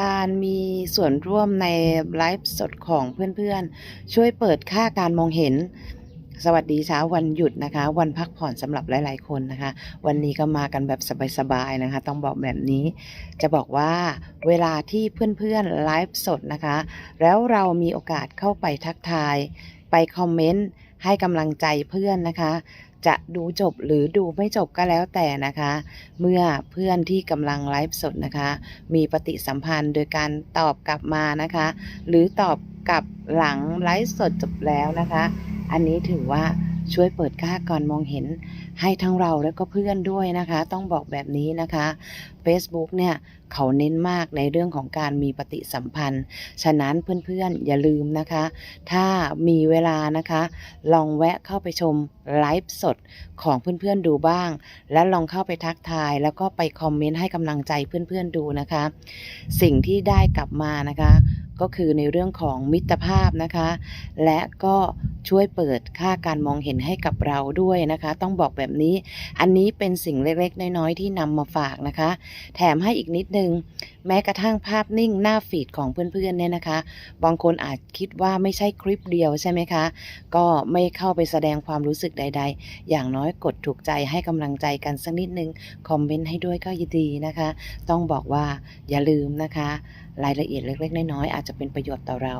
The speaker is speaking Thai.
การมีส่วนร่วมในไลฟ์สดของเพื่อนๆ ช่วยเปิดค่าการมองเห็น สวัสดีเช้าวันหยุดนะคะ วันพักผ่อนสำหรับหลายๆคนนะคะ วันนี้ก็มากันแบบสบายๆนะคะ ต้องบอกแบบนี้จะบอกว่าเวลาที่เพื่อนๆไลฟ์สดนะคะ แล้วเรามีโอกาสเข้าไปทักทาย ไปคอมเมนต์ให้กำลังใจเพื่อนนะคะ จะดูจบหรือดูไม่จบก็แล้วแต่นะคะ เมื่อเพื่อนที่กำลังไลฟ์สดนะคะ มีปฏิสัมพันธ์โดยการตอบกลับมานะคะ หรือตอบกลับหลังไลฟ์สดจบแล้วนะคะ อันนี้ถือว่า ช่วยเปิดค่าก่อนมองเห็นให้ทั้งเราและก็เพื่อนด้วยนะคะ ต้องบอกแบบนี้นะคะ Facebook เนี่ยเขาเน้นมากในเรื่องของการมีปฏิสัมพันธ์ ฉะนั้นเพื่อนๆ อย่าลืมนะคะ ถ้ามีเวลานะคะ ลองแวะเข้าไปชมไลฟ์สดของเพื่อนๆดูบ้าง แล้วลองเข้าไปทักทาย แล้วก็ไปคอมเมนต์ให้กำลังใจเพื่อนๆดูนะคะ สิ่งที่ได้กลับมานะคะ ก็คือในเรื่องของมิตรภาพนะคะ และก็ช่วยเปิดค่าการมองเห็นให้กับเราด้วยนะคะ ต้องบอกแบบนี้ อันนี้เป็นสิ่งเล็กๆ น้อยๆ ที่นำมาฝากนะคะ แถมให้อีกนิดนึง แม้กระทั่งภาพนิ่งหน้าฟีดของเพื่อนๆเนี่ยนะคะ บางคนอาจคิดว่าไม่ใช่คลิปเดียวใช่ไหมคะ ก็ไม่เข้าไปแสดงความรู้สึกใด ๆ อย่างน้อยกดถูกใจให้กำลังใจกันสักนิดนึง คอมเมนต์ให้ด้วยก็ยินดีนะคะ ต้องบอกว่าอย่าลืมนะคะ รายละเอียดเล็กๆ น้อยๆอาจจะเป็นประโยชน์ต่อเรา